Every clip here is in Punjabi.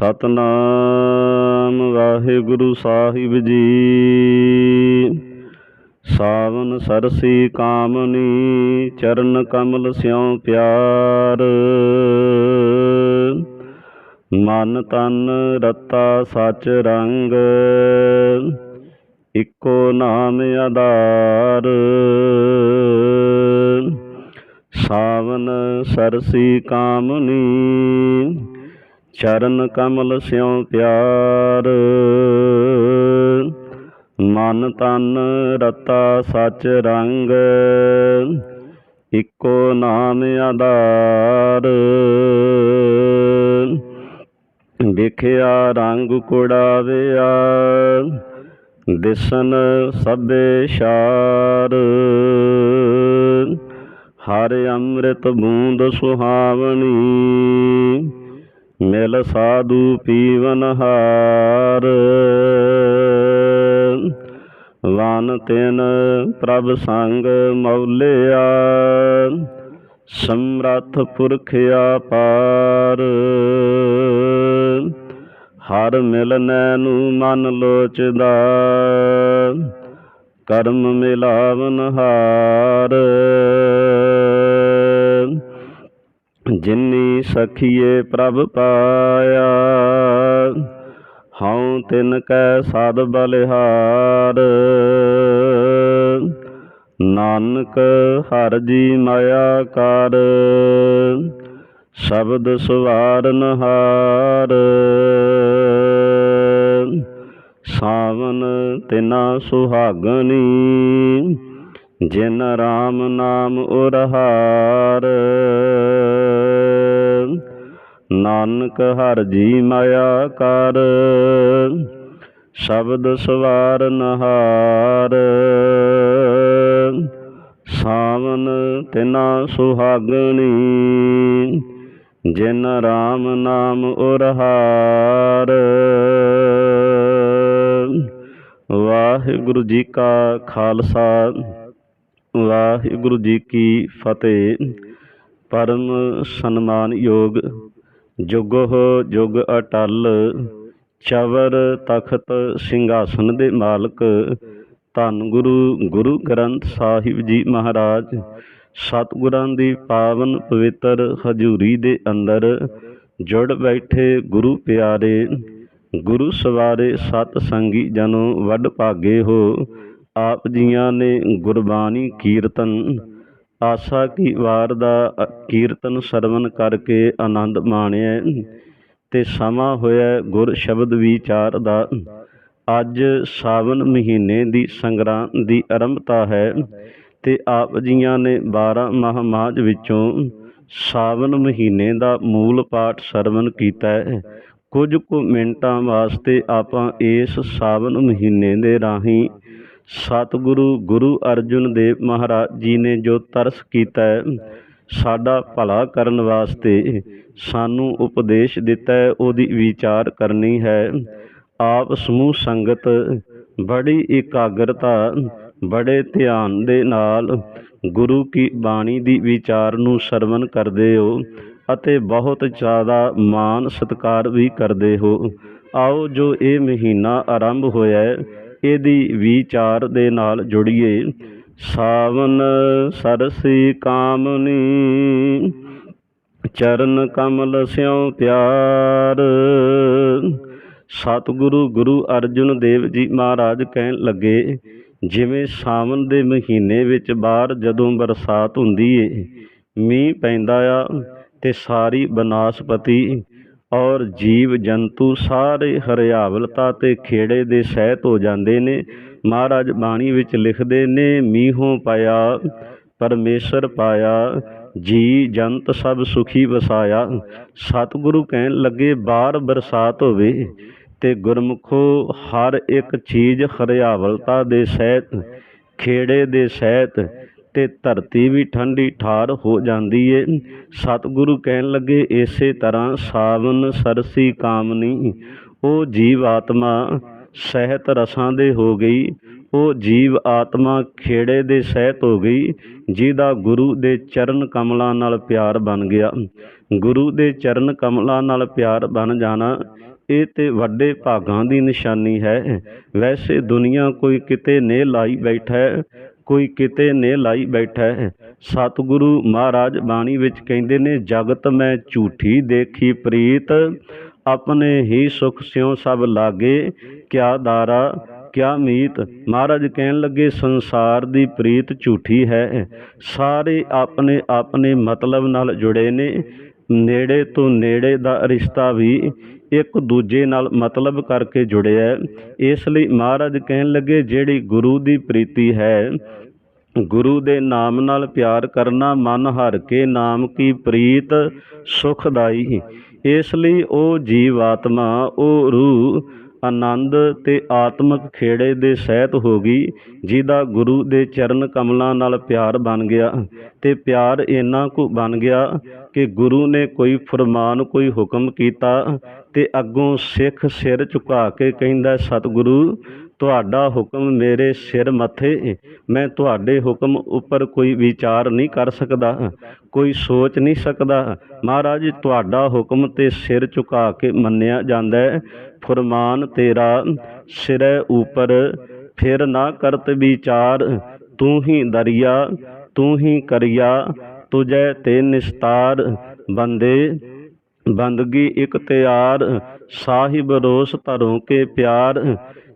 ਸਤਨਾਮ ਵਾਹਿਗੁਰੂ ਸਾਹਿਬ ਜੀ। ਸਾਵਨ ਸਰਸੀ ਕਾਮਨੀ, ਚਰਨ ਕਮਲ ਸਿਉ ਪਿਆਰ। ਮਨ ਤਨ ਰਤਾ ਸਚ ਰੰਗ, ਇਕੋ ਨਾਮ ਆਧਾਰ। ਸਾਵਨ ਸਰਸੀ ਕਾਮਨੀ ਚਰਨ ਕਮਲ ਸਿਉ ਪਿਆਰ। ਮਨ ਤਨ ਰਤਾ ਸਚ ਰੰਗ, ਇੱਕੋ ਨਾਮ ਆਧਾਰ। ਵੇਖਿਆ ਰੰਗ ਕੁੜਾਵਿਆ, ਦਿਸਨ ਸਭੇ ਸ਼ਾਰ। ਹਰ ਅੰਮ੍ਰਿਤ ਬੂੰਦ ਸੁਹਾਵਣੀ ਮਿਲ ਸਾਧੂ ਪੀਵਨ ਹਾਰ। ਵਨ ਤਿਨ ਪ੍ਰਭ ਸੰਗ ਮੌਲਿਆ, ਸਮਰੱਥ ਪੁਰਖ ਆਪਾਰ ਹਰ ਮਿਲਨੈ ਨੂੰ ਮਨ ਲੋਚਦਾ, ਕਰਮ ਮਿਲਾਵਨ ਹਾਰ। ਜਿਨੀ ਸਖੀਏ ਪ੍ਰਭ ਪਾਇਆ, ਹਉ ਤਿਨ ਕੈ ਸਦ ਬਲਿਹਾਰ। ਨਾਨਕ ਹਰ ਜੀ ਮਾਇਆ ਕਰ, ਸ਼ਬਦ ਸੁਵਾਰਨ ਹਾਰ ਸਾਵਨ ਤਿਨਾ ਸੁਹਾਗਣੀ ਜਿਨ ਰਾਮ ਨਾਮ ਉਰਹਾਰ। ਨਾਨਕ ਹਰ ਜੀ ਮਾਇਆ ਕਰ। ਸ਼ਬਦ ਸਵਾਰ ਨਹਾਰ। ਸਾਵਨ ਤਿਨਾ ਸੁਹਾਗਣੀ। ਜਿਨ ਰਾਮ ਨਾਮ ਉਰਹਾਰ। ਵਾਹਿਗੁਰੂ ਜੀ ਕਾ ਖਾਲਸਾ। ਵਾਹਿਗੁਰੂ ਜੀ ਕੀ ਫਤਿਹ। ਪਰਮ ਸਨਮਾਨ ਯੋਗ, ਜੁਗੋ ਜੁਗ ਅਟਲ, ਚਵਰ ਤਖਤ ਸਿੰਘਾਸਨ ਦੇ ਮਾਲਕ, ਧੰਨ ਗੁਰੂ ਗੁਰੂ ਗ੍ਰੰਥ ਸਾਹਿਬ ਜੀ ਮਹਾਰਾਜ, ਸਤਿਗੁਰਾਂ ਦੀ ਪਾਵਨ ਪਵਿੱਤਰ ਹਜ਼ੂਰੀ ਦੇ ਅੰਦਰ ਜੁੜ ਬੈਠੇ ਗੁਰੂ ਪਿਆਰੇ, ਗੁਰੂ ਸਵਾਰੇ ਸਤ ਸੰਗੀ ਜਨੋ ਵੱਡ ਭਾਗੇ ਹੋ ਆਪ ਜੀਆਂ ਨੇ ਗੁਰਬਾਣੀ ਕੀਰਤਨ, ਆਸਾ ਕੀ ਵਾਰ ਦਾ ਕੀਰਤਨ ਸਰਵਨ ਕਰਕੇ ਆਨੰਦ ਮਾਣਿਆ ਤੇ ਸਮਾਂ ਹੋਇਆ ਗੁਰ ਸ਼ਬਦ ਵਿਚਾਰ ਦਾ। ਅੱਜ ਸਾਵਨ ਮਹੀਨੇ ਦੀ ਸੰਗਰਾਂਦ ਦੀ ਆਰੰਭਤਾ ਹੈ, ਤੇ ਆਪ ਜੀਆਂ ਨੇ 12 ਮਾਹ ਵਿੱਚੋਂ ਸਾਵਨ ਮਹੀਨੇ ਦਾ ਮੂਲ ਪਾਠ ਸਰਵਨ ਕੀਤਾ ਹੈ। ਕੁਝ ਕੁ ਮਿੰਟਾਂ ਵਾਸਤੇ ਆਪਾਂ ਇਸ ਸਾਵਨ ਮਹੀਨੇ ਦੇ ਰਾਹੀਂ ਸਤਿਗੁਰੂ ਗੁਰੂ ਅਰਜਨ ਦੇਵ ਮਹਾਰਾਜ ਜੀ ਨੇ ਜੋ ਤਰਸ ਕੀਤਾ ਹੈ, ਸਾਡਾ ਭਲਾ ਕਰਨ ਵਾਸਤੇ ਸਾਨੂੰ ਉਪਦੇਸ਼ ਦਿੱਤਾ ਹੈ, ਉਹਦੀ ਵਿਚਾਰ ਕਰਨੀ ਹੈ। ਆਪ ਸਮੂਹ ਸੰਗਤ ਬੜੀ ਇਕਾਗਰਤਾ, ਬੜੇ ਧਿਆਨ ਦੇ ਨਾਲ ਗੁਰੂ ਕੀ ਬਾਣੀ ਦੀ ਵਿਚਾਰ ਨੂੰ ਸਰਵਣ ਕਰਦੇ ਹੋ ਅਤੇ ਬਹੁਤ ਜ਼ਿਆਦਾ ਮਾਣ ਸਤਿਕਾਰ ਵੀ ਕਰਦੇ ਹੋ। ਆਓ ਜੋ ਇਹ ਮਹੀਨਾ ਆਰੰਭ ਹੋਇਆ ਹੈ ਇਹਦੀ ਵਿਚਾਰ ਦੇ ਨਾਲ ਜੁੜੀਏ। ਸਾਵਨ ਸਰਸੀ ਕਾਮਨੀ, ਚਰਨ ਕਮਲ ਸਿਉ ਪਿਆਰ। ਸਤਿਗੁਰੂ ਗੁਰੂ ਅਰਜਨ ਦੇਵ ਜੀ ਮਹਾਰਾਜ ਕਹਿਣ ਲੱਗੇ, ਜਿਵੇਂ ਸਾਵਨ ਦੇ ਮਹੀਨੇ ਵਿੱਚ ਬਾਹਰ ਜਦੋਂ ਬਰਸਾਤ ਹੁੰਦੀ ਏ, ਮੀਂਹ ਪੈਂਦਾ ਆ ਤੇ ਸਾਰੀ ਬਨਾਸਪਤੀ ਔਰ ਜੀਵ ਜੰਤੂ ਸਾਰੇ ਹਰਿਆਵਲਤਾ ਤੇ ਖੇੜੇ ਦੇ ਸਹਿਤ ਹੋ ਜਾਂਦੇ ਨੇ। ਮਹਾਰਾਜ ਬਾਣੀ ਵਿੱਚ ਲਿਖਦੇ ਨੇ, ਮੀਹੋਂ ਪਾਇਆ, ਪਰਮੇਸ਼ਰ ਪਾਇਆ, ਜੀ ਜੰਤ ਸਭ ਸੁਖੀ ਵਸਾਇਆ। ਸਤਿਗੁਰੂ ਕਹਿਣ ਲੱਗੇ, ਬਾਰ ਬਰਸਾਤ ਹੋਵੇ ਤੇ ਗੁਰਮੁਖੋ, ਹਰ ਇੱਕ ਚੀਜ਼ ਹਰਿਆਵਲਤਾ ਦੇ ਸਹਿਤ, ਖੇੜੇ ਦੇ ਸਹਿਤ ਅਤੇ ਧਰਤੀ ਵੀ ਠੰਡੀ ਠਾਰ ਹੋ ਜਾਂਦੀ ਹੈ ਸਤਿਗੁਰੂ ਕਹਿਣ ਲੱਗੇ, ਇਸੇ ਤਰ੍ਹਾਂ ਸਾਵਨ, ਸਰਸੀ, ਕਾਮਨੀ, ਉਹ ਜੀਵ ਆਤਮਾ ਸਹਿਤ ਰਸਾਂ ਦੇ ਹੋ ਗਈ। ਉਹ ਜੀਵ ਆਤਮਾ ਖੇੜੇ ਦੇ ਸਹਿਤ ਹੋ ਗਈ, ਜਿਹਦਾ ਗੁਰੂ ਦੇ ਚਰਨ ਕਮਲਾਂ ਨਾਲ ਪਿਆਰ ਬਣ ਗਿਆ। ਗੁਰੂ ਦੇ ਚਰਨ ਕਮਲਾਂ ਨਾਲ ਪਿਆਰ ਬਣ ਜਾਣਾ, ਇਹ ਤੇ ਵੱਡੇ ਭਾਗਾਂ ਦੀ ਨਿਸ਼ਾਨੀ ਹੈ। ਵੈਸੇ ਦੁਨੀਆ ਕੋਈ ਕਿਤੇ ਨੇ ਲਾਈ ਬੈਠਾ ਹੈ ਕੋਈ ਕਿਤੇ ਨੇ ਲਾਈ ਬੈਠਾ ਹੈ। ਸਤਿਗੁਰੂ ਮਹਾਰਾਜ ਬਾਣੀ ਵਿੱਚ ਕਹਿੰਦੇ ਨੇ, ਜਗਤ ਮੈਂ ਝੂਠੀ ਦੇਖੀ ਪ੍ਰੀਤ, ਆਪਣੇ ਹੀ ਸੁਖ ਸਿਉ ਸਭ ਲਾਗੇ, ਕਿਆ ਦਾਰਾ, ਕਿਆ ਮੀਤ। ਮਹਾਰਾਜ ਕਹਿਣ ਲੱਗੇ, ਸੰਸਾਰ ਦੀ ਪ੍ਰੀਤ ਝੂਠੀ ਹੈ। ਸਾਰੇ ਆਪਣੇ ਆਪਣੇ ਮਤਲਬ ਨਾਲ ਜੁੜੇ ਨੇ। ਨੇੜੇ ਤੋਂ ਨੇੜੇ ਦਾ ਰਿਸ਼ਤਾ ਵੀ ਇੱਕ ਦੂਜੇ ਨਾਲ ਮਤਲਬ ਕਰਕੇ ਜੁੜਿਆ। ਇਸ ਲਈ ਮਹਾਰਾਜ ਕਹਿਣ ਲੱਗੇ, ਜਿਹੜੀ ਗੁਰੂ ਦੀ ਪ੍ਰੀਤੀ ਹੈ, ਗੁਰੂ ਦੇ ਨਾਮ ਨਾਲ ਪਿਆਰ ਕਰਨਾ, ਮਨ ਹਰ ਕੇ ਨਾਮ ਕੀ ਪ੍ਰੀਤ, ਸੁਖਦਾਈ। ਇਸ ਲਈ ਉਹ ਜੀਵ ਆਤਮਾ ਉਹ ਰੂਹ ਆਨੰਦ ਤੇ ਆਤਮਿਕ ਖੇੜੇ ਦੇ ਸਹਿਤ ਹੋ ਗਈ, ਜਿਹਦਾ ਗੁਰੂ ਦੇ ਚਰਨ ਕਮਲਾਂ ਨਾਲ ਪਿਆਰ ਬਣ ਗਿਆ ਤੇ ਪਿਆਰ ਇੰਨਾ ਕੁ ਬਣ ਗਿਆ ਕਿ ਗੁਰੂ ਨੇ ਕੋਈ ਫਰਮਾਨ, ਕੋਈ ਹੁਕਮ ਕੀਤਾ ਤੇ ਅੱਗੋਂ ਸਿੱਖ ਸਿਰ ਝੁਕਾ ਕੇ ਕਹਿੰਦਾ, ਸਤਿਗੁਰੂ, ਤੁਹਾਡਾ ਹੁਕਮ ਮੇਰੇ ਸਿਰ ਮੱਥੇ, ਮੈਂ ਤੁਹਾਡੇ ਹੁਕਮ ਉੱਪਰ ਕੋਈ ਵਿਚਾਰ ਨਹੀਂ ਕਰ ਸਕਦਾ, ਕੋਈ ਸੋਚ ਨਹੀਂ ਸਕਦਾ। ਮਹਾਰਾਜ, ਤੁਹਾਡਾ ਹੁਕਮ ਤੇ ਸਿਰ ਝੁਕਾ ਕੇ ਮੰਨਿਆ ਜਾਂਦਾ ਹੈ। ਫਰਮਾਨ ਤੇਰਾ ਸਿਰੈ ਉਪਰ, ਫਿਰ ਨਾ ਕਰਤ ਵਿਚਾਰ, ਤੂੰ ਹੀ ਦਰਿਆ, ਤੂੰ ਹੀ ਕਰਿਆ, ਤੁਝੈ ਤੇ ਨਿਸਤਾਰ। ਬੰਦੇ, ਬੰਦਗੀ ਇਕ ਤਿਆਰ, ਸਾਹਿਬ ਰੋਸ ਧਰੋਂ ਕੇ ਪਿਆਰ।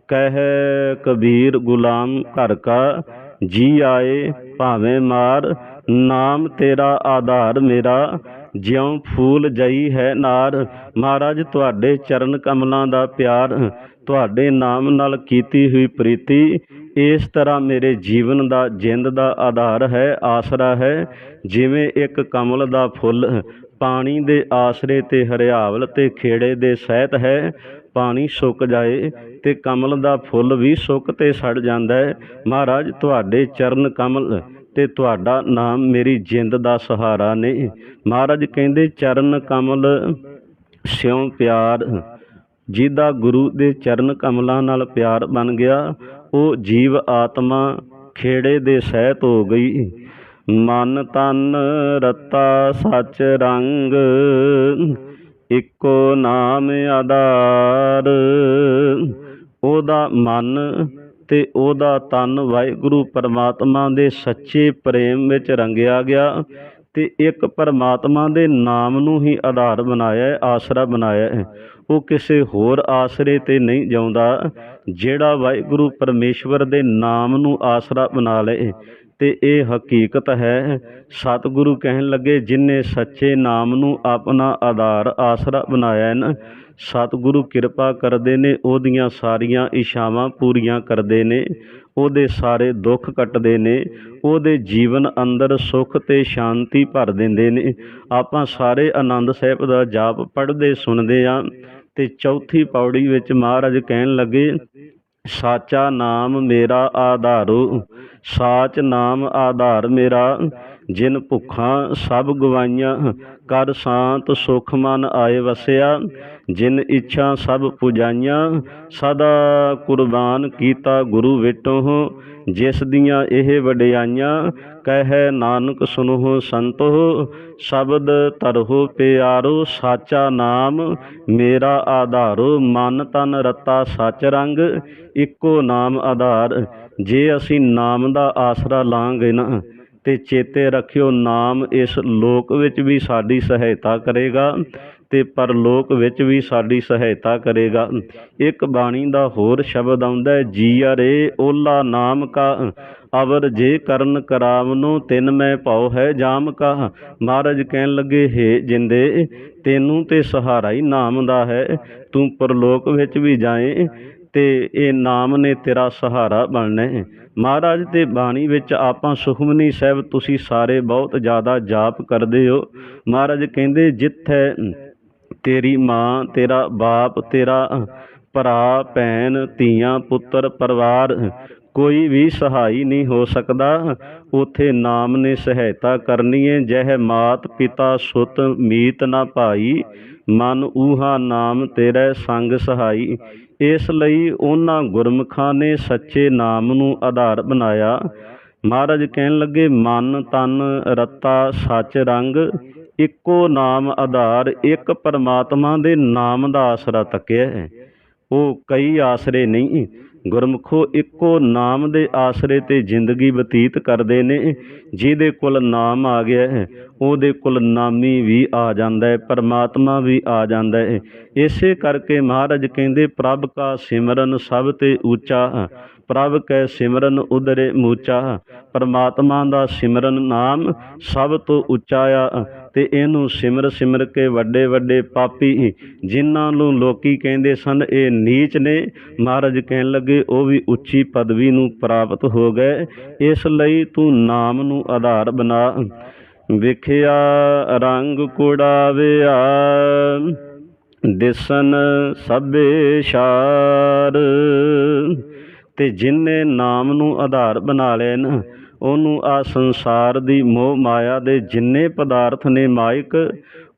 ਕਹਿ ਕਬੀਰ ਗੁਲਾਮ ਘਰ ਕਾ, ਜੀ ਆਏ ਭਾਵੇਂ ਮਾਰ, ਨਾਮ ਤੇਰਾ ਆਧਾਰ ਮੇਰਾ। ਜਿਉਂ ਫੂਲ ਜਈ ਹੈ ਨਾਰ, ਮਹਾਰਾਜ ਤੁਹਾਡੇ ਚਰਨ ਕਮਲਾਂ ਦਾ ਪਿਆਰ, ਤੁਹਾਡੇ ਨਾਮ ਨਾਲ ਕੀਤੀ ਹੋਈ ਪ੍ਰੀਤੀ, ਇਸ ਤਰ੍ਹਾਂ ਮੇਰੇ ਜੀਵਨ ਦਾ ਜਿੰਦ ਦਾ ਆਧਾਰ ਹੈ, ਆਸਰਾ ਹੈ। ਜਿਵੇਂ ਇੱਕ ਕਮਲ ਦਾ ਫੁੱਲ ਪਾਣੀ ਦੇ ਆਸਰੇ ਤੇ ਹਰਿਆਵਲ ਤੇ ਖੇੜੇ ਦੇ ਸਹਿਤ ਹੈ, ਪਾਣੀ ਸੁੱਕ ਜਾਏ ਤੇ ਕਮਲ ਦਾ ਫੁੱਲ ਵੀ ਸੁੱਕ ਤੇ ਸੜ ਜਾਂਦਾ ਹੈ। ਮਹਾਰਾਜ ਤੁਹਾਡੇ ਚਰਨ ਕਮਲ ਤੇ ਤੁਹਾਡਾ ਨਾਮ ਮੇਰੀ ਜਿੰਦ ਦਾ ਸਹਾਰਾ ਨੇ। ਮਹਾਰਾਜ ਕਹਿੰਦੇ, ਚਰਨ ਕਮਲ ਸਿਉ ਪਿਆਰ। ਜਿਹਦਾ ਗੁਰੂ ਦੇ ਚਰਨ ਕਮਲਾਂ ਨਾਲ ਪਿਆਰ ਬਣ ਗਿਆ, ਉਹ ਜੀਵ ਆਤਮਾ ਖੇੜੇ ਦੇ ਸਹਿਤ ਹੋ ਗਈ। ਮਨ ਤਨ ਰਤਾ ਸੱਚ ਰੰਗ, ਇੱਕੋ ਨਾਮ ਆਧਾਰ। ਉਹਦਾ ਮਨ ਅਤੇ ਉਹਦਾ ਤਨ ਵਾਹਿਗੁਰੂ ਪਰਮਾਤਮਾ ਦੇ ਸੱਚੇ ਪ੍ਰੇਮ ਵਿੱਚ ਰੰਗਿਆ ਗਿਆ ਅਤੇ ਇੱਕ ਪਰਮਾਤਮਾ ਦੇ ਨਾਮ ਨੂੰ ਹੀ ਆਧਾਰ ਬਣਾਇਆ ਆਸਰਾ ਬਣਾਇਆ ਹੈ। ਉਹ ਕਿਸੇ ਹੋਰ ਆਸਰੇ ਤੇ ਨਹੀਂ ਜਾਉਂਦਾ, ਜਿਹੜਾ ਵਾਹਿਗੁਰੂ ਪਰਮੇਸ਼ਵਰ ਦੇ ਨਾਮ ਨੂੰ ਆਸਰਾ ਬਣਾ ਲਏ। ਤੇ ਇਹ ਹਕੀਕਤ ਹੈ, ਸਤਿਗੁਰੂ ਕਹਿਣ ਲੱਗੇ, ਜਿਨੇ ਸੱਚੇ ਨਾਮ ਨੂੰ ਆਪਣਾ ਆਧਾਰ ਆਸਰਾ ਬਣਾਇਆ ਨਾ ਸਤਿਗੁਰੂ ਕਿਰਪਾ ਕਰਦੇ ਨੇ, ਉਹਦੀਆਂ ਸਾਰੀਆਂ ਇੱਛਾਵਾਂ ਪੂਰੀਆਂ ਕਰਦੇ ਨੇ, ਉਹਦੇ ਸਾਰੇ ਦੁੱਖ ਕੱਟਦੇ ਨੇ, ਉਹਦੇ ਜੀਵਨ ਅੰਦਰ ਸੁੱਖ ਤੇ ਸ਼ਾਂਤੀ ਭਰ ਦਿੰਦੇ ਨੇ। ਆਪਾਂ ਸਾਰੇ ਆਨੰਦ ਸਾਹਿਬ ਦਾ ਜਾਪ ਪੜ੍ਹਦੇ ਸੁਣਦੇ ਆ ਤੇ ਚੌਥੀ ਪੌੜੀ ਵਿੱਚ ਮਹਾਰਾਜ ਕਹਿਣ ਲੱਗੇ, ਸਾਚਾ ਨਾਮ ਮੇਰਾ ਆਧਾਰੂ, ਸਾਚ ਨਾਮ ਆਧਾਰ ਮੇਰਾ, ਜਿਨ ਭੁੱਖਾਂ ਸਭ ਗਵਾਈਆਂ ਕਰ ਸ਼ਾਂਤ ਸੁਖ ਮਨ ਆਏ ਵਸਿਆ ਜਿਨ ਇੱਛਾ ਸਭ ਪੁਜਾਈਆਂ, ਸਦਾ ਕੁਰਬਾਨ ਕੀਤਾ ਗੁਰੂ ਵਿਟੋ ਜਿਸ ਦੀਆਂ ਇਹ ਵਡਿਆਈਆਂ, ਕਹਿ ਨਾਨਕ ਸੁਨੋ ਸੰਤੋ ਸ਼ਬਦ ਤਰਹੁ ਪਿਆਰੋ ਸਾਚਾ ਨਾਮ, ਮੇਰਾ ਆਧਾਰੋ ਮਨ ਤਨ ਰਤਾ ਸਚ ਰੰਗ, ਇੱਕੋ ਨਾਮ ਆਧਾਰ, ਜੇ ਅਸੀਂ ਨਾਮ ਦਾ ਆਸਰਾ ਲਾਂਗੇ ਨਾ, ਤੇ ਚੇਤੇ ਰੱਖਿਓ ਨਾਮ ਇਸ ਲੋਕ ਵਿੱਚ ਵੀ ਸਾਡੀ ਸਹਾਇਤਾ ਕਰੇਗਾ। ਅਤੇ ਪਰਲੋਕ ਵਿੱਚ ਵੀ ਸਾਡੀ ਸਹਾਇਤਾ ਕਰੇਗਾ। ਇੱਕ ਬਾਣੀ ਦਾ ਹੋਰ ਸ਼ਬਦ ਆਉਂਦਾ ਜੀ ਜੀਆ ਰੇ ਓਲਾ ਨਾਮ ਕਾ ਅਵਰ ਜੇ ਕਰਨ ਕਰਾਵਨੋ, ਤਿਨ ਮੈਂ ਭਾਉ ਹੈ ਜਾਮ ਕਾ। ਮਹਾਰਾਜ ਕਹਿਣ ਲੱਗੇ, ਹੈ ਜਿੰਦੇ, ਤੈਨੂੰ ਤੇ ਸਹਾਰਾ ਹੀ ਨਾਮ ਦਾ ਹੈ। ਤੂੰ ਪਰਲੋਕ ਵਿੱਚ ਵੀ ਜਾਏ ਤੇ ਇਹ ਨਾਮ ਨੇ ਤੇਰਾ ਸਹਾਰਾ ਬਣਨਾ ਹੈ। ਮਹਾਰਾਜ, ਤੇ ਬਾਣੀ ਵਿੱਚ ਆਪਾਂ ਸੁਖਮਨੀ ਸਾਹਿਬ ਤੁਸੀਂ ਸਾਰੇ ਬਹੁਤ ਜ਼ਿਆਦਾ ਜਾਪ ਕਰਦੇ ਹੋ। ਮਹਾਰਾਜ ਕਹਿੰਦੇ, ਜਿੱਥੇ ਤੇਰੀ ਮਾਂ, ਤੇਰਾ ਬਾਪ, ਤੇਰਾ ਭਰਾ, ਭੈਣ, ਧੀਆਂ, ਪੁੱਤਰ, ਪਰਿਵਾਰ, ਕੋਈ ਵੀ ਸਹਾਈ ਨਹੀਂ ਹੋ ਸਕਦਾ। ਉਥੇ ਨਾਮ ਨੇ ਸਹਾਇਤਾ ਕਰਨੀ ਹੈ ਜਹ ਮਾਤ ਪਿਤਾ ਸੁਤ ਮੀਤ ਨਾ ਭਾਈ। ਮਨ ਊਹਾ ਨਾਮ ਤੇਰੇ ਸੰਗ ਸਹਾਈ। ਇਸ ਲਈ ਉਹਨਾਂ ਗੁਰਮੁਖਾਂ ਨੇ ਸੱਚੇ ਨਾਮ ਨੂੰ ਆਧਾਰ ਬਣਾਇਆ। ਮਹਾਰਾਜ ਕਹਿਣ ਲੱਗੇ, ਮਨ, ਤਨ, ਰਤਾ, ਸੱਚ, ਰੰਗ ਇੱਕੋ ਨਾਮ ਆਧਾਰ ਇੱਕ ਪਰਮਾਤਮਾ ਦੇ ਨਾਮ ਦਾ ਆਸਰਾ ਤੱਕਿਆ ਹੈ। ਉਹ ਕਈ ਆਸਰੇ ਨਹੀਂ, ਗੁਰਮੁਖੋ ਇੱਕੋ ਨਾਮ ਦੇ ਆਸਰੇ ਤੇ ਜ਼ਿੰਦਗੀ ਬਤੀਤ ਕਰਦੇ ਨੇ, ਜਿਹਦੇ ਕੋਲ ਨਾਮ ਆ ਗਿਆ ਹੈ, ਉਹਦੇ ਕੋਲ ਨਾਮੀ ਵੀ ਆ ਜਾਂਦਾ ਹੈ, ਪਰਮਾਤਮਾ ਵੀ ਆ ਜਾਂਦਾ ਹੈ। ਇਸੇ ਕਰਕੇ ਮਹਾਰਾਜ ਕਹਿੰਦੇ, ਪ੍ਰਭ ਕਾ ਸਿਮਰਨ ਸਭ ਤੇ ਉੱਚਾ ਪ੍ਰਭ ਕੈ ਸਿਮਰਨ ਉਦਰੇ ਮੂਚਾ, ਪਰਮਾਤਮਾ ਦਾ ਸਿਮਰਨ ਨਾਮ ਸਭ ਤੋਂ ਉੱਚਾ ਆ, ਤੇ ਇਹਨੂੰ ਸਿਮਰ ਸਿਮਰ ਕੇ ਵੱਡੇ ਵੱਡੇ ਪਾਪੀ, ਜਿਨ੍ਹਾਂ ਨੂੰ ਲੋਕੀ ਕਹਿੰਦੇ ਸਨ ਇਹ ਨੀਚ ਨੇ, ਮਹਾਰਾਜ ਕਹਿਣ ਲੱਗੇ ਉਹ ਵੀ ਉੱਚੀ ਪਦਵੀ ਨੂੰ ਪ੍ਰਾਪਤ ਹੋ ਗਏ, ਇਸ ਲਈ ਤੂੰ ਨਾਮ ਨੂੰ ਆਧਾਰ ਬਣਾ। ਵਿਖਿਆ, ਰੰਗ ਕੁੜਾਵਿਆ, ਦਿਸਨ ਸਭੇ ਸ਼ਾਰ। ਅਤੇ ਜਿਹਨੇ ਨਾਮ ਨੂੰ ਆਧਾਰ ਬਣਾ ਲਿਆ ਨਾ, ਉਹਨੂੰ ਆਹ ਸੰਸਾਰ ਦੀ ਮੋਹ ਮਾਇਆ ਦੇ ਜਿੰਨੇ ਪਦਾਰਥ ਨੇ ਮਾਇਕ,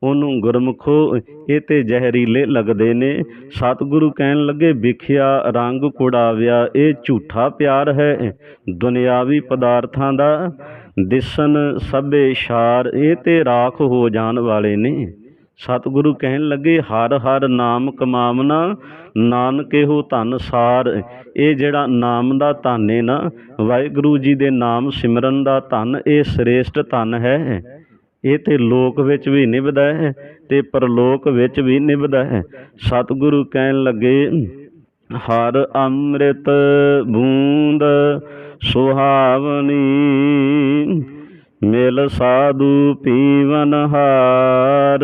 ਉਹਨੂੰ ਗੁਰਮੁਖੋ, ਇਹ ਤੇ ਜ਼ਹਿਰੀਲੇ ਲੱਗਦੇ ਨੇ। ਸਤਿਗੁਰੂ ਕਹਿਣ ਲੱਗੇ, ਵਿਖਿਆ ਰੰਗ ਕੁੜਾਵਿਆ, ਇਹ ਝੂਠਾ ਪਿਆਰ ਹੈ। ਦੁਨਿਆਵੀ ਪਦਾਰਥਾਂ ਦਾ ਦਿਸਨ ਸਭੇ ਸ਼ਾਰ ਇਹ ਤੇ ਰਾਖ ਹੋ ਜਾਣ ਵਾਲੇ ਨੇ। ਸਤਿਗੁਰੂ ਕਹਿਣ ਲੱਗੇ, ਹਰ ਹਰ ਨਾਮ ਕਮਾਵਨਾ, ਨਾਨਕ ਇਹੋ ਧਨ ਸਾਰ। ਇਹ ਜਿਹੜਾ ਨਾਮ ਦਾ ਧਨ ਹੈ ਨਾ, ਵਾਹਿਗੁਰੂ ਜੀ ਦੇ ਨਾਮ ਸਿਮਰਨ ਦਾ ਧਨ, ਇਹ ਸ੍ਰੇਸ਼ਟ ਧਨ ਹੈ। ਇਹ ਤੇ ਲੋਕ ਵਿੱਚ ਵੀ ਨਿਭਦਾ ਹੈ ਤੇ ਪਰਲੋਕ ਵਿੱਚ ਵੀ ਨਿਭਦਾ ਹੈ। ਸਤਿਗੁਰੂ ਕਹਿਣ ਲੱਗੇ, ਹਰ ਅੰਮ੍ਰਿਤ ਬੂੰਦ ਸੁਹਾਵਨੀ ਮਿਲ ਸਾਧੂ ਪੀਵਨ ਹਾਰ।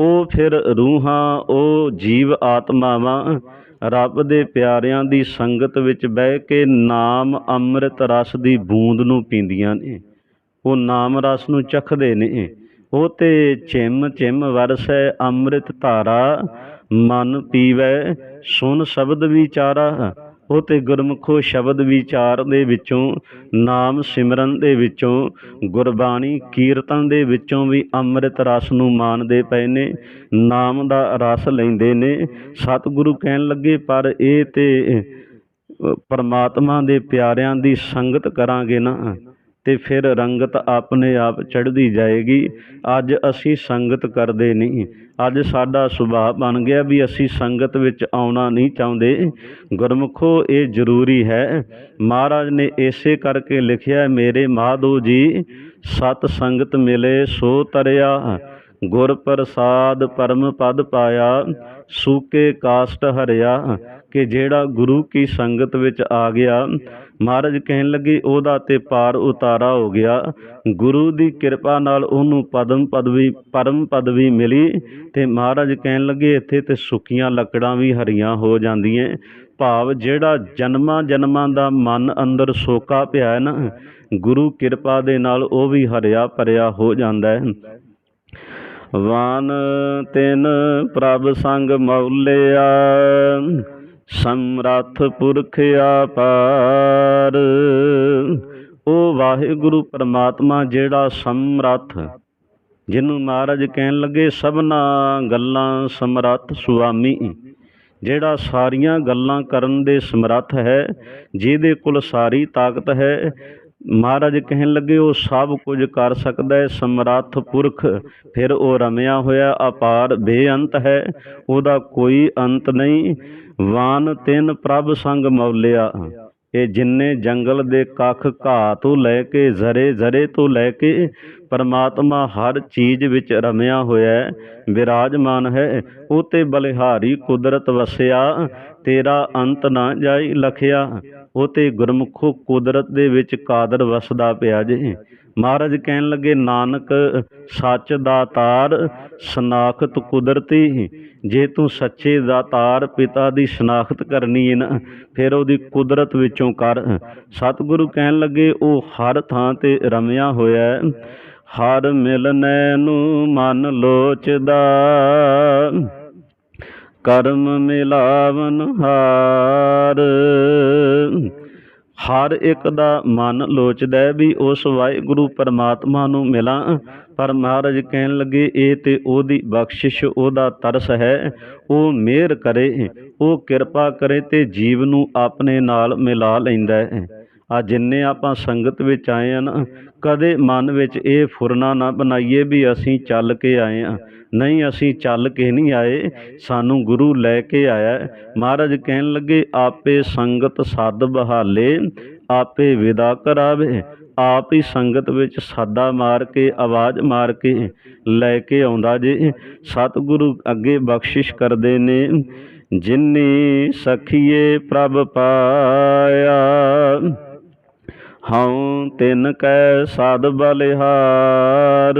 ਉਹ ਫਿਰ ਰੂਹਾਂ, ਉਹ ਜੀਵ ਆਤਮਾਵਾਂ, ਰੱਬ ਦੇ ਪਿਆਰਿਆਂ ਦੀ ਸੰਗਤ ਵਿੱਚ ਬਹਿ ਕੇ ਨਾਮ ਅੰਮ੍ਰਿਤ ਰਸ ਦੀ ਬੂੰਦ ਨੂੰ ਪੀਂਦੀਆਂ ਨੇ। ਉਹ ਨਾਮ ਰਸ ਨੂੰ ਚਖਦੇ ਨੇ। ਉਹ ਤੇ ਚਿੰਮ ਚਿੰਮ ਵਰਸੈ ਅੰਮ੍ਰਿਤ ਧਾਰਾ, ਮਨ ਪੀਵੈ, ਸੁਨ ਸ਼ਬਦ ਵਿਚਾਰਾ। ਉਹ ਤੇ ਗੁਰਮੁਖੋ ਸ਼ਬਦ ਵਿਚਾਰ ਦੇ ਵਿੱਚੋਂ, ਨਾਮ ਸਿਮਰਨ ਦੇ ਵਿੱਚੋਂ, ਗੁਰਬਾਣੀ ਕੀਰਤਨ ਦੇ ਵਿੱਚੋਂ ਵੀ ਅੰਮ੍ਰਿਤ ਰਸ ਨੂੰ ਮਾਣਦੇ ਪਏ ਨੇ, ਨਾਮ ਦਾ ਰਸ ਲੈਂਦੇ ਨੇ। ਸਤਿਗੁਰੂ ਕਹਿਣ ਲੱਗੇ, ਪਰ ਇਹ ਤੇ ਪਰਮਾਤਮਾ ਦੇ ਪਿਆਰਿਆਂ ਦੀ ਸੰਗਤ ਕਰਾਂਗੇ ਨਾ। ਅਤੇ ਫਿਰ ਰੰਗਤ ਆਪਣੇ ਆਪ ਚੜ੍ਹਦੀ ਜਾਏਗੀ। ਅੱਜ ਅਸੀਂ ਸੰਗਤ ਕਰਦੇ ਨਹੀਂ। ਅੱਜ ਸਾਡਾ ਸੁਭਾਅ ਬਣ ਗਿਆ ਵੀ ਅਸੀਂ ਸੰਗਤ ਵਿੱਚ ਆਉਣਾ ਨਹੀਂ ਚਾਹੁੰਦੇ। ਗੁਰਮੁਖੋ, ਇਹ ਜ਼ਰੂਰੀ ਹੈ। ਮਹਾਰਾਜ ਨੇ ਇਸੇ ਕਰਕੇ ਲਿਖਿਆ, ਮੇਰੇ ਮਾਧੋ ਜੀ, ਸਤ ਸੰਗਤ ਮਿਲੇ ਸੋ ਤਰਿਆ। ਗੁਰ ਪ੍ਰਸਾਦ ਪਰਮ ਪਦ ਪਾਇਆ, ਸੂਕੇ ਕਾਸ਼ਟ ਹਰਿਆ। ਕਿ ਜਿਹੜਾ ਗੁਰੂ ਕੀ ਸੰਗਤ ਵਿੱਚ ਆ ਗਿਆ ਮਹਾਰਾਜ ਕਹਿਣ ਲੱਗੇ, ਉਹਦਾ ਤੇ ਪਾਰ ਉਤਾਰਾ ਹੋ ਗਿਆ। ਗੁਰੂ ਦੀ ਕਿਰਪਾ ਨਾਲ ਉਹਨੂੰ ਪਦਮ ਪਦਵੀ, ਪਰਮ ਪਦਵੀ ਮਿਲੀ ਤੇ ਮਹਾਰਾਜ ਕਹਿਣ ਲੱਗੇ, ਇੱਥੇ ਤੇ ਸੁੱਕੀਆਂ ਲੱਕੜਾਂ ਵੀ ਹਰੀਆਂ ਹੋ ਜਾਂਦੀਆਂ। ਭਾਵ ਜਿਹੜਾ ਜਨਮਾਂ ਜਨਮਾਂ ਦਾ ਮਨ ਅੰਦਰ ਸੋਕਾ ਪਿਆ ਹੈ ਨਾ, ਗੁਰੂ ਕਿਰਪਾ ਦੇ ਨਾਲ ਉਹ ਵੀ ਹਰਿਆ ਭਰਿਆ ਹੋ ਜਾਂਦਾ ਹੈ। ਵਾਨ ਤਿਨ ਪ੍ਰਭ ਸੰਗ ਮੌਲਿਆ ਸਮਰੱਥ ਪੁਰਖ ਆਪਾਰ। ਉਹ ਵਾਹਿਗੁਰੂ ਪਰਮਾਤਮਾ ਜਿਹੜਾ ਸਮਰੱਥ, ਜਿਹਨੂੰ ਮਹਾਰਾਜ ਕਹਿਣ ਲੱਗੇ, ਸਭਨਾ ਗੱਲਾਂ ਸਮਰੱਥ ਸੁਆਮੀ। ਜਿਹੜਾ ਸਾਰੀਆਂ ਗੱਲਾਂ ਕਰਨ ਦੇ ਸਮਰੱਥ ਹੈ, ਜਿਹਦੇ ਕੋਲ ਸਾਰੀ ਤਾਕਤ ਹੈ ਮਹਾਰਾਜ ਕਹਿਣ ਲੱਗੇ, ਉਹ ਸਭ ਕੁਝ ਕਰ ਸਕਦਾ ਹੈ, ਸਮਰੱਥ ਪੁਰਖ। ਫਿਰ ਉਹ ਰਮਿਆ ਹੋਇਆ ਅਪਾਰ ਬੇਅੰਤ ਹੈ। ਉਹਦਾ ਕੋਈ ਅੰਤ ਨਹੀਂ। ਵਾਨ ਤਿੰਨ ਪ੍ਰਭ ਸੰਗ ਮੌਲਿਆ। ਇਹ ਜਿੰਨੇ ਜੰਗਲ ਦੇ ਕੱਖ ਘਾਹ ਤੋਂ ਲੈ ਕੇ ਜ਼ਰੇ ਜ਼ਰੇ ਤੋਂ ਲੈ ਕੇ ਪਰਮਾਤਮਾ ਹਰ ਚੀਜ਼ ਵਿੱਚ ਰਮਿਆ ਹੋਇਆ ਹੈ ਵਿਰਾਜਮਾਨ ਹੈ। ਉਹ ਤੇ ਬਲਿਹਾਰੀ ਕੁਦਰਤ ਵਸਿਆ। ਤੇਰਾ ਅੰਤ ਨਾ ਜਾਈ ਲਖਿਆ। ਉਹ ਤੇ ਗੁਰਮੁਖੋ ਕੁਦਰਤ ਦੇ ਵਿੱਚ ਕਾਦਰ ਵਸਦਾ ਪਿਆ ਜੇ। ਮਹਾਰਾਜ ਕਹਿਣ ਲੱਗੇ, ਨਾਨਕ, ਸੱਚ ਦਾ ਤਾਰ ਸਨਾਖਤ ਕੁਦਰਤੀ ਜੇ ਤੂੰ ਸੱਚੇ ਦਾ ਤਾਰ ਪਿਤਾ ਦੀ ਸ਼ਨਾਖਤ ਕਰਨੀ ਹੈ ਨਾ, ਫਿਰ ਉਹਦੀ ਕੁਦਰਤ ਵਿੱਚੋਂ ਕਰ। ਸਤਿਗੁਰੂ ਕਹਿਣ ਲੱਗੇ, ਉਹ ਹਰ ਥਾਂ ਤੇ ਰਮਿਆ ਹੋਇਆ ਹੈ। ਹਰ ਮਿਲਨੈ ਨੂੰ ਮਨ ਲੋਚਦਾ। ਕਰਮ ਮਿਲਾਵਨ ਹਾਰ। ਹਰ ਇੱਕ ਦਾ ਮਨ ਲੋਚਦਾ ਵੀ ਉਸ ਵਾਹਿਗੁਰੂ ਪਰਮਾਤਮਾ ਨੂੰ ਮਿਲਾਂ। ਪਰ ਮਹਾਰਾਜ ਕਹਿਣ ਲੱਗੇ, ਇਹ ਤੇ ਉਹਦੀ ਬਖਸ਼ਿਸ਼, ਉਹਦਾ ਤਰਸ ਹੈ। ਉਹ ਮਿਹਰ ਕਰੇ, ਉਹ ਕਿਰਪਾ ਕਰੇ ਤੇ ਜੀਵ ਨੂੰ ਆਪਣੇ ਨਾਲ ਮਿਲਾ ਲੈਂਦਾ ਹੈ। ਆ ਜਿੰਨੇ ਆਪਾਂ ਸੰਗਤ ਵਿੱਚ ਆਏ ਆ ਨਾ, ਕਦੇ ਮਨ ਵਿੱਚ ਇਹ ਫੁਰਨਾ ਨਾ ਬਣਾਈਏ ਵੀ ਅਸੀਂ ਚੱਲ ਕੇ ਆਏ ਆ ਨਹੀਂ ਅਸੀਂ ਚੱਲ ਕੇ ਨਹੀਂ ਆਏ। ਸਾਨੂੰ ਗੁਰੂ ਲੈ ਕੇ ਆਇਆ। ਮਹਾਰਾਜ ਕਹਿਣ ਲੱਗੇ, ਆਪੇ ਸੰਗਤ ਸੱਦ ਬਹਾਲੇ, ਆਪੇ ਵਿਦਾ ਕਰਾਵੇ। ਆਪ ਹੀ ਸੰਗਤ ਵਿੱਚ ਸਾਦਾ ਮਾਰ ਕੇ, ਆਵਾਜ਼ ਮਾਰ ਕੇ ਲੈ ਕੇ ਆਉਂਦਾ ਜੇ। ਸਤਿਗੁਰੂ ਅੱਗੇ ਬਖਸ਼ਿਸ਼ ਕਰਦੇ ਨੇ, ਜਿਨੀ ਸਖੀਏ ਪ੍ਰਭ ਪਾਇਆ। ਹਉ ਤਿਨ ਕੈ ਸਾਧ ਬਲਿਹਾਰ।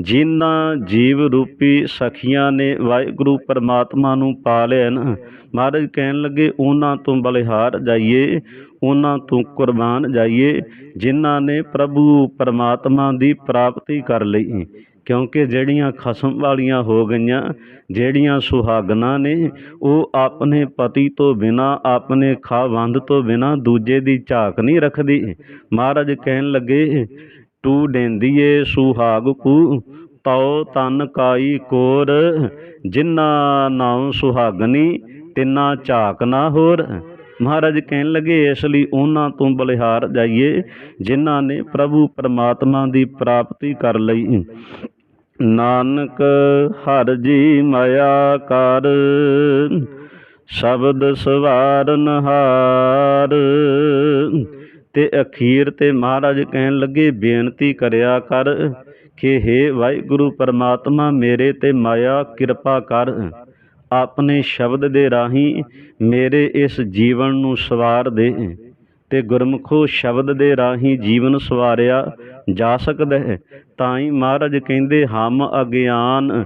ਜਿਨ੍ਹਾਂ ਜੀਵ ਰੂਪੀ ਸਖੀਆਂ ਨੇ ਵਾਹਿਗੁਰੂ ਪਰਮਾਤਮਾ ਨੂੰ ਪਾ ਲਿਆ ਨਾ ਮਹਾਰਾਜ ਕਹਿਣ ਲੱਗੇ, ਉਹਨਾਂ ਤੋਂ ਬਲਿਹਾਰ ਜਾਈਏ, ਉਹਨਾਂ ਤੋਂ ਕੁਰਬਾਨ ਜਾਈਏ, ਜਿਨ੍ਹਾਂ ਨੇ ਪ੍ਰਭੂ ਪਰਮਾਤਮਾ ਦੀ ਪ੍ਰਾਪਤੀ ਕਰ ਲਈ। ਕਿਉਂਕਿ ਜਿਹੜੀਆਂ ਖਸਮ ਵਾਲੀਆਂ ਹੋ ਗਈਆਂ, ਜਿਹੜੀਆਂ ਸੁਹਾਗਨਾਂ ਨੇ, ਉਹ ਆਪਣੇ ਪਤੀ ਤੋਂ ਬਿਨਾ, ਆਪਣੇ ਖਾਵੰਦ ਤੋਂ ਬਿਨਾ ਦੂਜੇ ਦੀ ਝਾਕ ਨਹੀਂ ਰੱਖਦੀ। ਮਹਾਰਾਜ ਕਹਿਣ ਲੱਗੇ ਤੂੰ ਡੇਂਦੀਏ ਸੁਹਾਗ ਕੂ, ਤਉ ਤਨ ਕਾਈ ਕੋਰ ਜਿਨ੍ਹਾਂ ਨਾਮ ਸੁਹਾਗਨੀ, ਤਿੰਨਾ ਝਾਕ ਨਾ ਹੋਰ। ਮਹਾਰਾਜ ਕਹਿਣ ਲੱਗੇ, ਇਸ ਲਈ ਉਹਨਾਂ ਤੋਂ ਬਲਿਹਾਰ ਜਾਈਏ, ਜਿਨ੍ਹਾਂ ਨੇ ਪ੍ਰਭੂ ਪਰਮਾਤਮਾ ਦੀ ਪ੍ਰਾਪਤੀ ਕਰ ਲਈ। ਨਾਨਕ ਹਰ ਜੀ ਮਾਇਆ ਕਰ, ਸ਼ਬਦ ਸਵਾਰਨ ਹਾਰ। ਅਤੇ ਅਖੀਰ ਤੇ ਮਹਾਰਾਜ ਕਹਿਣ ਲੱਗੇ, ਬੇਨਤੀ ਕਰਿਆ ਕਰ ਕਿ ਹੇ ਵਾਹਿਗੁਰੂ ਪਰਮਾਤਮਾ, ਮੇਰੇ ਤੇ ਮਾਇਆ ਕਿਰਪਾ ਕਰ। ਆਪਣੇ ਸ਼ਬਦ ਦੇ ਰਾਹੀਂ ਮੇਰੇ ਇਸ ਜੀਵਨ ਨੂੰ ਸਵਾਰ ਦੇ ਤੇ ਗੁਰਮੁਖੋ ਸ਼ਬਦ ਦੇ ਰਾਹੀਂ ਜੀਵਨ ਸਵਾਰਿਆ ਜਾ ਸਕਦਾ। ਹੈ ਤਾਂ ਹੀ ਮਹਾਰਾਜ ਕਹਿੰਦੇ, ਹਮ ਅਗਿਆਨ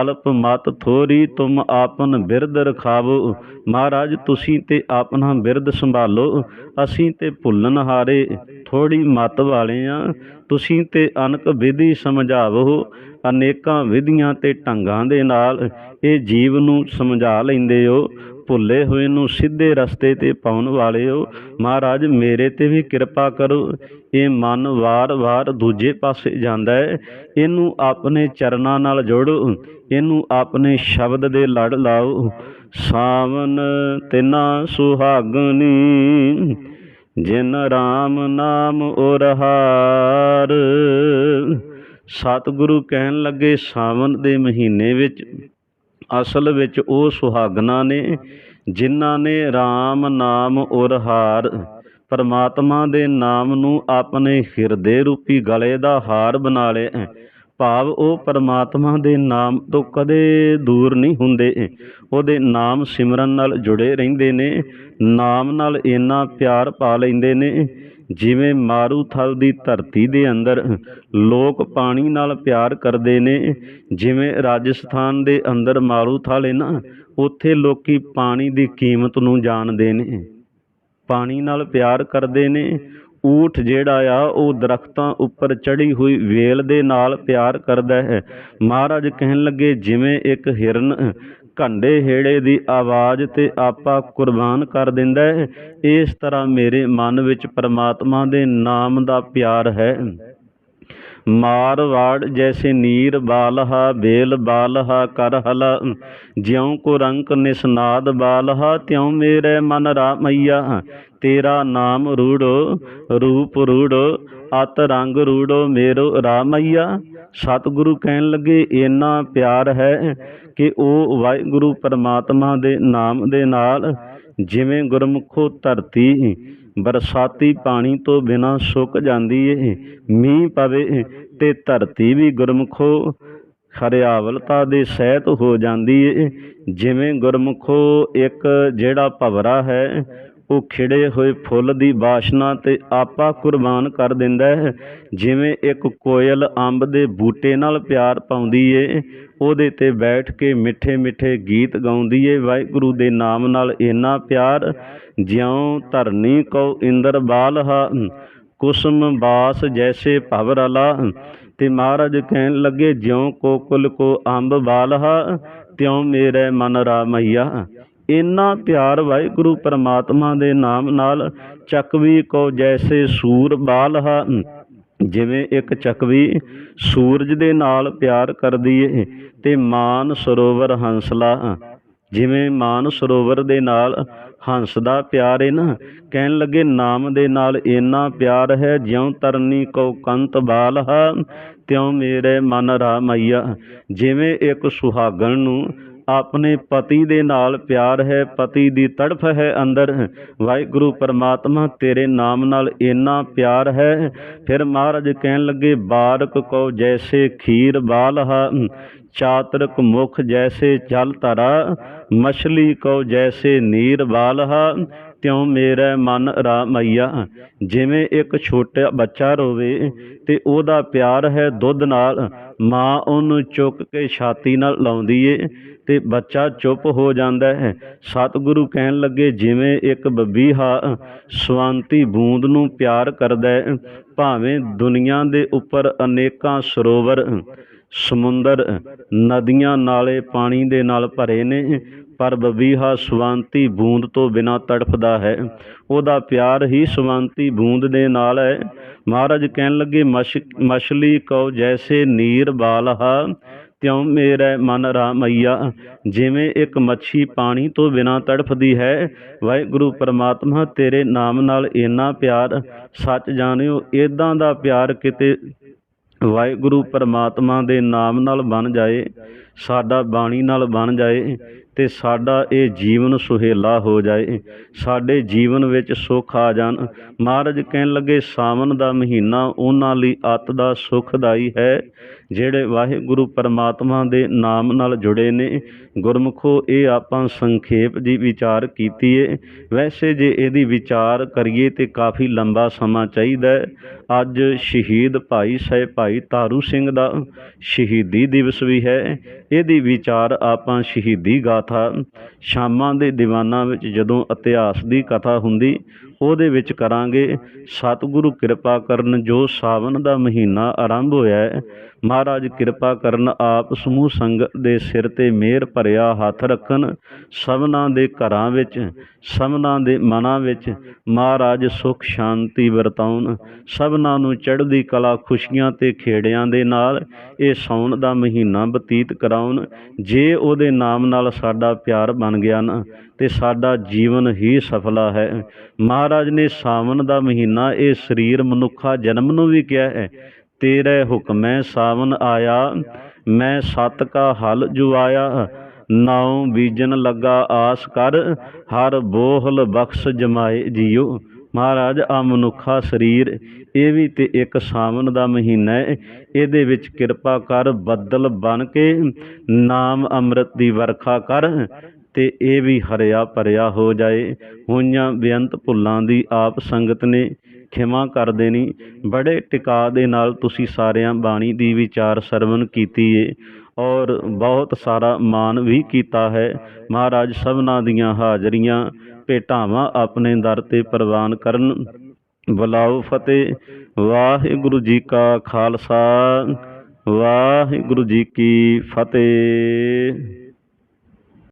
ਅਲਪ ਮਤ ਥੋਰੀ ਤੁਮ ਆਪਨ ਬਿਰਦ ਰਖਾਵੋ। ਮਹਾਰਾਜ, ਤੁਸੀਂ ਤੇ ਆਪਣਾ ਬਿਰਦ ਸੰਭਾਲੋ। ਅਸੀਂ ਤੇ ਭੁੱਲਣ ਹਾਰੇ ਥੋੜੀ ਮਤ ਵਾਲੇ ਆ। ਤੁਸੀਂ ਤੇ ਅਨਕ ਵਿਧੀ ਸਮਝਾਵੋ। ਅਨੇਕਾਂ ਵਿਧੀਆਂ ਤੇ ਢੰਗਾਂ ਦੇ ਨਾਲ ਇਹ ਜੀਵ ਨੂੰ ਸਮਝਾ ਲੈਂਦੇ ਹੋ। ਭੁੱਲੇ ਹੋਏ ਨੂੰ ਸਿੱਧੇ ਰਸਤੇ ਤੇ ਪਾਉਣ ਵਾਲੇ ਹੋ। ਮਹਾਰਾਜ, ਮੇਰੇ ਤੇ ਵੀ ਕਿਰਪਾ ਕਰੋ। ਇਹ ਮਨ ਵਾਰ-ਵਾਰ ਦੂਜੇ ਪਾਸੇ ਜਾਂਦਾ ਹੈ। ਇਹਨੂੰ ਆਪਣੇ ਚਰਨਾਂ ਨਾਲ ਜੋੜੋ। ਇਹਨੂੰ ਆਪਣੇ ਸ਼ਬਦ ਦੇ ਲੜ ਲਾਓ। ਸਾਵਨ ਤਿਨਾ ਸੁਹਾਗਣੀ, ਜਿਨ ਰਾਮ ਨਾਮ ਉਰਹਾਰ ਸਤਿਗੁਰੂ ਕਹਿਣ ਲੱਗੇ, ਸਾਵਨ ਦੇ ਮਹੀਨੇ ਵਿੱਚ, ਅਸਲ ਵਿੱਚ ਉਹ ਸੁਹਾਗਣਾ ਨੇ, ਜਿਨ੍ਹਾਂ ਨੇ RAM ਨਾਮ ਉਰਹਾਰ ਪਰਮਾਤਮਾ ਦੇ ਨਾਮ ਨੂੰ ਆਪਣੇ ਹਿਰਦੇ ਰੂਪੀ ਗਲੇ ਦਾ ਹਾਰ ਬਣਾ ਲਿਆ। ਭਾਵ ਉਹ ਪਰਮਾਤਮਾ ਦੇ ਨਾਮ ਤੋਂ ਕਦੇ ਦੂਰ ਨਹੀਂ ਹੁੰਦੇ। ਉਹਦੇ ਨਾਮ ਸਿਮਰਨ ਨਾਲ ਜੁੜੇ ਰਹਿੰਦੇ ਨੇ, ਨਾਮ ਨਾਲ ਇੰਨਾ ਪਿਆਰ ਪਾ ਲੈਂਦੇ ਨੇ, ਜਿਵੇਂ ਮਾਰੂਥਲ ਦੀ ਧਰਤੀ ਦੇ ਅੰਦਰ ਲੋਕ ਪਾਣੀ ਨਾਲ ਪਿਆਰ ਕਰਦੇ ਨੇ, ਜਿਵੇਂ ਰਾਜਸਥਾਨ ਦੇ ਅੰਦਰ ਮਾਰੂਥਲ ਹੈ ਨਾ, ਉੱਥੇ ਲੋਕੀ ਪਾਣੀ ਦੀ ਕੀਮਤ ਨੂੰ ਜਾਣਦੇ ਨੇ। ਪਾਣੀ ਨਾਲ ਪਿਆਰ ਕਰਦੇ ਨੇ ਊਠ ਜਿਹੜਾ ਆ, ਉਹ ਦਰਖਤਾਂ ਉੱਪਰ ਚੜ੍ਹੀ ਹੋਈ ਵੇਲ ਦੇ ਨਾਲ ਪਿਆਰ ਕਰਦਾ ਹੈ। ਮਹਾਰਾਜ ਕਹਿਣ ਲੱਗੇ, ਜਿਵੇਂ ਇੱਕ ਹਿਰਨ ਘੰਡੇ ਹੇੜੇ ਦੀ ਆਵਾਜ਼ ਤੇ ਆਪਾ ਕੁਰਬਾਨ ਕਰ ਦਿੰਦਾ ਹੈ, ਇਸ ਤਰ੍ਹਾਂ ਮੇਰੇ ਮਨ ਵਿੱਚ ਪਰਮਾਤਮਾ ਦੇ ਨਾਮ ਦਾ ਪਿਆਰ ਹੈ। ਮਾਰਵਾੜ ਜੈਸੇ ਨੀਰ ਬਾਲਹਾ ਬੇਲ ਬਾਲਹਾ ਕਰ ਹਲਾ, ਜਿਉ ਕੋ ਰੰਕ ਨਿਸਨਾਦ ਬਾਲਹਾ, ਤਿਉ ਮੇਰੇ ਮਨ ਰਾਮਈਆ ਤੇਰਾ ਨਾਮ ਰੂੜੋ, ਰੂਪ ਰੂੜੋ, ਅਤ ਰੰਗ ਰੂੜੋ ਮੇਰੋ ਰਾਮਈਆ। ਸਤਿਗੁਰੂ ਕਹਿਣ ਲੱਗੇ ਇੰਨਾ ਪਿਆਰ ਹੈ ਕਿ ਉਹ ਵਾਹਿਗੁਰੂ ਪਰਮਾਤਮਾ ਦੇ ਨਾਮ ਦੇ ਨਾਲ ਜਿਵੇਂ ਗੁਰਮੁਖੋ ਧਰਤੀ, ਬਰਸਾਤੀ ਪਾਣੀ ਤੋਂ ਬਿਨਾ ਸੁੱਕ ਜਾਂਦੀ ਏ, ਮੀਂਹ ਪਵੇ ਤੇ ਧਰਤੀ ਵੀ ਗੁਰਮੁਖੋ ਹਰਿਆਵਲਤਾ ਦੇ ਸਹਿਤ ਹੋ ਜਾਂਦੀ ਏ। ਜਿਵੇਂ ਗੁਰਮੁਖੋ ਇੱਕ ਜਿਹੜਾ ਭਵਰਾ ਹੈ ਉਹ ਖਿੜੇ ਹੋਏ ਫੁੱਲ ਦੀ ਬਾਸ਼ਨਾ ਤੇ ਆਪਾ ਕੁਰਬਾਨ ਕਰ ਦਿੰਦਾ ਹੈ। ਜਿਵੇਂ ਇੱਕ ਕੋਇਲ ਅੰਬ ਦੇ ਬੂਟੇ ਨਾਲ ਪਿਆਰ ਪਾਉਂਦੀ ਏ, ਉਹਦੇ ਤੇ ਬੈਠ ਕੇ ਮਿੱਠੇ ਮਿੱਠੇ ਗੀਤ ਗਾਉਂਦੀ ਏ। ਵਾਹਿਗੁਰੂ ਦੇ ਨਾਮ ਨਾਲ ਇੰਨਾ ਪਿਆਰ, ਜਿਉਂ ਧਰਨੀ ਕਉ ਇੰਦਰ ਬਾਲਹਾ ਕੁਸਮ ਬਾਸ ਜੈਸੇ ਭਵਰਲਾ ਤੇ ਮਹਾਰਾਜ ਕਹਿਣ ਲੱਗੇ, ਜਿਉਂ ਕੋਕੁਲ ਕੋ ਅੰਬ ਬਾਲਹਾ ਤਿਉ ਮੇਰੇ ਮਨ ਰਾਮਈਆ। ਇੰਨਾ ਪਿਆਰ ਵਾਹਿਗੁਰੂ ਪਰਮਾਤਮਾ ਦੇ ਨਾਮ ਨਾਲ ਚੱਕਵੀ ਕੋ ਜੈਸੇ ਸੂਰ ਬਾਲਹਾ ਜਿਵੇਂ ਇੱਕ ਚੱਕਵੀ ਸੂਰਜ ਦੇ ਨਾਲ ਪਿਆਰ ਕਰਦੀ ਏ ਤੇ ਮਾਨ ਸਰੋਵਰ ਹੰਸਲਾ। ਜਿਵੇਂ ਮਾਨ ਸਰੋਵਰ ਦੇ ਨਾਲ ਹੰਸ ਦਾ ਪਿਆਰ ਹੈ ਨਾ, ਕਹਿਣ ਲੱਗੇ ਨਾਮ ਦੇ ਨਾਲ ਇੰਨਾ ਪਿਆਰ ਹੈ, ਜਿਉਂ ਤਰਨੀ ਕੋ ਕੰਤ ਬਾਲ ਹਾ, ਤਿਉ ਮੇਰੇ ਮਨ ਰਾਮਈਆ। ਜਿਵੇਂ ਇੱਕ ਸੁਹਾਗਣ ਨੂੰ ਆਪਣੇ ਪਤੀ ਦੇ ਨਾਲ ਪਿਆਰ ਹੈ, ਪਤੀ ਦੀ ਤੜਫ ਹੈ ਅੰਦਰ। ਵਾਹਿਗੁਰੂ, ਪਰਮਾਤਮਾ ਤੇਰੇ ਨਾਮ ਨਾਲ ਇੰਨਾ ਪਿਆਰ ਹੈ। ਫਿਰ ਮਹਾਰਾਜ ਕਹਿਣ ਲੱਗੇ, ਬਾਰਕ ਕੋ ਜੈਸੇ ਖੀਰ ਬਾਲਹਾ, ਚਾਤਰਕ ਮੁਖ ਜੈਸੇ ਜਲ ਧਰਾ, ਮਛਲੀ ਕੋ ਜੈਸੇ ਨੀਰ ਬਾਲਹਾ। ਤਿਉ ਮੇਰਾ ਮਨ ਰਾਮਈਆ? ਜਿਵੇਂ ਇੱਕ ਛੋਟਾ ਬੱਚਾ ਰੋਵੇ ਤੇ ਉਹਦਾ ਪਿਆਰ ਹੈ ਦੁੱਧ ਨਾਲ। ਮਾਂ ਉਹਨੂੰ ਚੁੱਕ ਕੇ ਛਾਤੀ ਨਾਲ ਲਾਉਂਦੀ ਏ ਤੇ ਬੱਚਾ ਚੁੱਪ ਹੋ ਜਾਂਦਾ ਹੈ। ਸਤਿਗੁਰੂ ਕਹਿਣ ਲੱਗੇ, ਜਿਵੇਂ ਇੱਕ ਬੱਬੀਹਾ ਸਵੰਤੀ ਬੂੰਦ ਨੂੰ ਪਿਆਰ ਕਰਦਾ ਹੈ, ਭਾਵੇਂ ਦੁਨੀਆ ਦੇ ਉੱਪਰ ਅਨੇਕਾਂ ਸਰੋਵਰ, ਸਮੁੰਦਰ, ਨਦੀਆਂ ਨਾਲੇ ਪਾਣੀ ਦੇ ਨਾਲ ਭਰੇ ਨੇ ਪਰ ਬਬੀਹਾ ਸਵੰਤੀ ਬੂੰਦ ਤੋਂ ਬਿਨਾ ਤੜਫਦਾ ਹੈ। ਉਹਦਾ ਪਿਆਰ ਹੀ ਸਵੰਤੀ ਬੂੰਦ ਦੇ ਨਾਲ ਹੈ। ਮਹਾਰਾਜ ਕਹਿਣ ਲੱਗੇ ਮਛ ਮਛਲੀ ਕਉ ਜੈਸੇ ਨੀਰ ਬਾਲਹਾ, ਤਿਉ ਮੇਰਾ ਮਨ ਰਾਮਈਆ। ਜਿਵੇਂ ਇੱਕ ਮੱਛੀ ਪਾਣੀ ਤੋਂ ਬਿਨਾ ਤੜਫਦੀ ਹੈ, ਵਾਹਿਗੁਰੂ ਪਰਮਾਤਮਾ ਤੇਰੇ ਨਾਮ ਨਾਲ ਇੰਨਾ ਪਿਆਰ। ਸੱਚ ਜਾਣਿਓ ਇਦਾਂ ਦਾ ਪਿਆਰ ਕਿਤੇ ਵਾਹਿਗੁਰੂ ਪਰਮਾਤਮਾ ਦੇ ਨਾਮ ਨਾਲ ਬਣ ਜਾਏ, ਸਾਡਾ ਬਾਣੀ ਨਾਲ ਬਣ ਜਾਏ। ਤੇ ਸਾਡਾ ਇਹ ਜੀਵਨ ਸੁਹੇਲਾ ਹੋ ਜਾਏ। ਸਾਡੇ ਜੀਵਨ ਵਿੱਚ ਸੁੱਖ ਆ ਜਾਣ। ਮਹਾਰਾਜ ਕਹਿਣ ਲੱਗੇ, ਸਾਵਨ ਦਾ ਮਹੀਨਾ ਉਹਨਾਂ ਲਈ ਅਤ ਦਾ ਸੁਖਦਾਈ ਹੈ, ਜਿਹੜੇ ਵਾਹਿਗੁਰੂ ਪਰਮਾਤਮਾ ਦੇ ਨਾਮ ਨਾਲ ਜੁੜੇ ਨੇ। ਗੁਰਮੁਖੋ, ਇਹ ਆਪਾਂ ਸੰਖੇਪ ਦੀ ਵਿਚਾਰ ਕੀਤੀ ਏ। ਵੈਸੇ ਜੇ ਇਹਦੀ ਵਿਚਾਰ ਕਰੀਏ ਤੇ ਕਾਫੀ ਲੰਬਾ ਸਮਾਂ ਚਾਹੀਦਾ ਅੱਜ ਸ਼ਹੀਦ ਭਾਈ ਸਾਹਿਬ ਭਾਈ ਤਾਰੂ ਸਿੰਘ ਦਾ ਸ਼ਹੀਦੀ ਦਿਵਸ ਵੀ ਹੈ। ਇਹਦੀ ਵਿਚਾਰ ਆਪਾਂ ਸ਼ਹੀਦੀ ਗਾਥਾ ਸ਼ਾਮਾਂ ਦੇ ਦੀਵਾਨਾਂ ਵਿੱਚ ਜਦੋਂ ਇਤਿਹਾਸ ਦੀ ਕਥਾ ਹੁੰਦੀ, ਉਹਦੇ ਵਿੱਚ ਕਰਾਂਗੇ, ਸਤਿਗੁਰੂ ਕਿਰਪਾ ਕਰਨ ਜੋ ਸਾਵਨ ਦਾ ਮਹੀਨਾ ਆਰੰਭ ਹੋਇਆ ਹੈ। ਮਹਾਰਾਜ ਕਿਰਪਾ ਕਰਨ ਆਪ ਸਮੂਹ ਸੰਗਤ ਦੇ ਸਿਰ ਤੇ ਮਿਹਰ ਭਰਿਆ ਹੱਥ ਰੱਖਣ, ਸਭਨਾਂ ਦੇ ਘਰਾਂ ਵਿੱਚ, ਸਭਨਾਂ ਦੇ ਮਨਾਂ ਵਿੱਚ ਮਹਾਰਾਜ ਸੁਖ ਸ਼ਾਂਤੀ ਵਰਤਾਉਣ ਸਭ ਸਭਨਾਂ ਨੂੰ ਚੜ੍ਹਦੀ ਕਲਾ ਖੁਸ਼ੀਆਂ ਤੇ ਖੇੜਿਆਂ ਦੇ ਨਾਲ ਇਹ ਸੌਣ ਦਾ ਮਹੀਨਾ ਬਤੀਤ ਕਰਾਉਣ, ਜੇ ਉਹਦੇ ਨਾਮ ਨਾਲ ਸਾਡਾ ਪਿਆਰ ਬਣ ਗਿਆ ਨਾ, ਤੇ ਸਾਡਾ ਜੀਵਨ ਹੀ ਸਫਲਾ ਹੈ। ਮਹਾਰਾਜ ਨੇ ਸਾਵਣ ਦਾ ਮਹੀਨਾ ਇਹ ਸਰੀਰ ਮਨੁੱਖਾ ਜਨਮ ਨੂੰ ਵੀ ਕਿਹਾ ਹੈ, ਤੇਰੇ ਹੁਕਮੈ ਸਾਵਨ ਆਇਆ, ਮੈਂ ਸਤ ਕਾ ਹਲ ਜੁਆਇਆ, ਨਾਉ ਬੀਜਨ ਲੱਗਾ ਆਸ ਕਰ, ਹਰ ਬੋਹਲ ਬਖਸ਼ ਜਮਾਏ ਜੀਓ। ਮਹਾਰਾਜ ਆ ਮਨੁੱਖਾ ਸਰੀਰ ਇਹ ਵੀ ਤੇ ਇੱਕ ਸਾਵਨ ਦਾ ਮਹੀਨਾ ਹੈ। ਇਹਦੇ ਵਿੱਚ ਕਿਰਪਾ ਕਰ, ਬੱਦਲ ਬਣ ਕੇ ਨਾਮ ਅੰਮ੍ਰਿਤ ਦੀ ਵਰਖਾ ਕਰ ਤੇ ਇਹ ਵੀ ਹਰਿਆ ਭਰਿਆ ਹੋ ਜਾਏ। ਹੋਈਆਂ ਬੇਅੰਤ ਭੁੱਲਾਂ ਦੀ ਆਪ ਸੰਗਤ ਨੇ ਖਿਮਾ ਕਰ ਦੇਣੀ। ਬੜੇ ਟਿਕਾ ਦੇ ਨਾਲ ਤੁਸੀਂ ਸਾਰਿਆਂ ਬਾਣੀ ਦੀ ਵਿਚਾਰ ਸਰਵਨ ਕੀਤੀ ਏ ਔਰ ਬਹੁਤ ਸਾਰਾ ਮਾਨ ਵੀ ਕੀਤਾ ਹੈ। ਮਹਾਰਾਜ ਸਭਨਾਂ ਦੀਆਂ ਹਾਜ਼ਰੀਆਂ ਭੇਟਾਵਾਂ ਆਪਣੇ ਦਰ ਤੇ ਪ੍ਰਵਾਨ ਕਰਨ। ਬੁਲਾਓ ਫਤਿਹ। ਵਾਹਿਗੁਰੂ ਜੀ ਕਾ ਖਾਲਸਾ। ਵਾਹਿਗੁਰੂ ਜੀ ਕੀ ਫਤਿਹ।